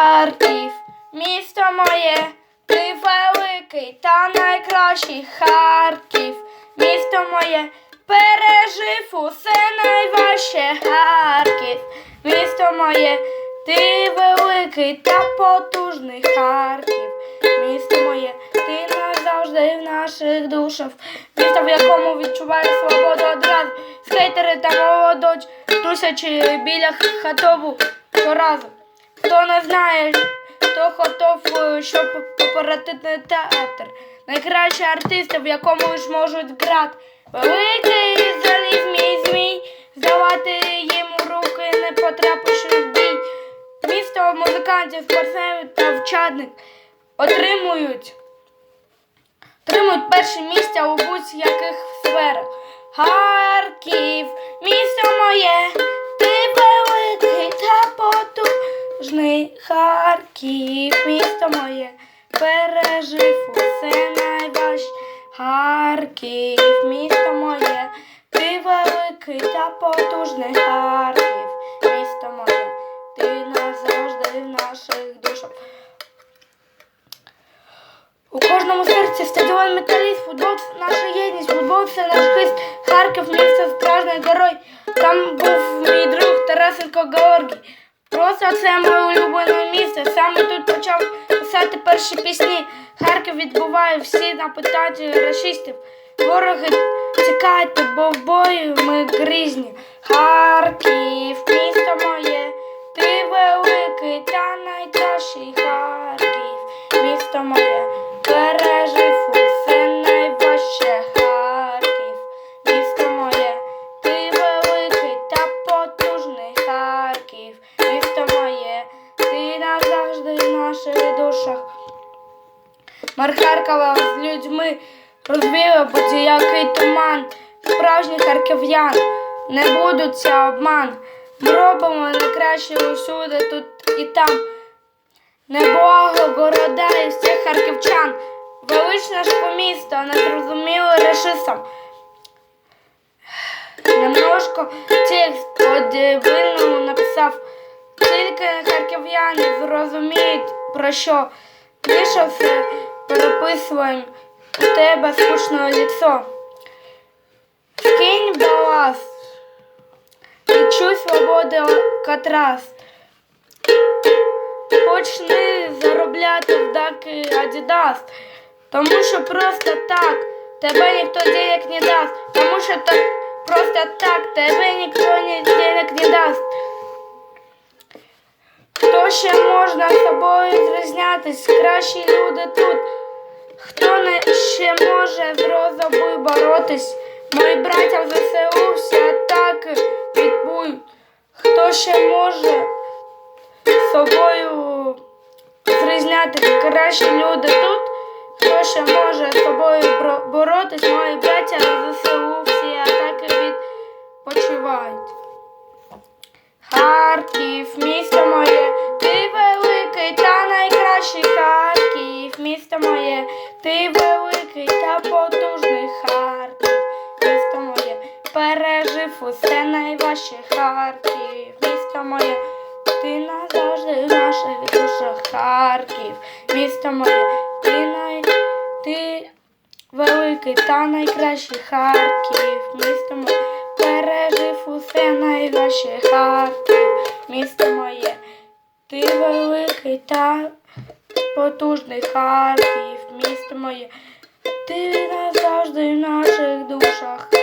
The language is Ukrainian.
Харків, місто моє, ти великий та найкращий Харків, місто моє, пережив усе найважче Харків, місто моє, ти великий та потужний Харків, місто моє, ти назавжди в наших душах, місто, в якому відчуваю свободу одразу, скейтери та молодоч, тусячі біля хатову щоразу. Хто не знає, хто готов, е, щоб попередити театр. Найкращі артисти, в якому ж можуть грати. Великий залізний змій, здавати їм руки, не потрапивши в бій. Місто музикантів, спортсменів та вчадник отримують, отримують перше місце у будь-яких сферах. Харків, місто пережив усе найважче. Харків, місто моє, ти великий та потужний Харків, місто моє, ти назавжди в наших душах. У кожному серці стадіон металіст, футбол це наша єдність, футбол це наш хист, Харків, місто справжній герой. Там був мій друг Тарасенко Георгій. Просто це моє улюблене місце. Саме тут почав писати перші пісні. Харків відбуває всі напитання расистів. Вороги тікайте, бо в бою ми грізні. Харків, місто Мер Харкова з людьми розвіяв будь-який туман. Справжніх харків'ян не будуться обман. Ми робимо найкраще усюди, тут і там. Небого города і всіх харківчан. Величне ж місто, незрозуміло решисам. Немножко текст по-дивильному написав. Тільки харків'яни зрозуміють про що. Більше переписуємо у тебе скучне ліцо. Скинь баласт, відчуй свободи контраст. Почни заробляти в даки Адідас, тому що просто так тебе ніхто денег не дасть, тому що так просто так тебе ніхто ні денег не дасть. Хто ще можна з собою зрізнятись? Кращі люди тут. Хто не ще може з розобою боротись? Мої браття в ЗСУ всі атаки відбують. Хто ще може собою зрізнятись? Кращі люди тут. Хто ще може з собою боротись? Мої браття в ЗСУ всі атаки відпочивають. Харків, місто моє, ти великий та найкращий Харків, місто моє, ти великий та потужний Харків, місто моє, пережив усе найважче Харків, місто моє, ти назавжди в наших душах Харків, місто моє, ти най... ти великий та найкращий Харків, місто моє, пережив усе найважче Харків, місто моє, ти великий та потужний Харків, моє, ти назавжди в наших душах.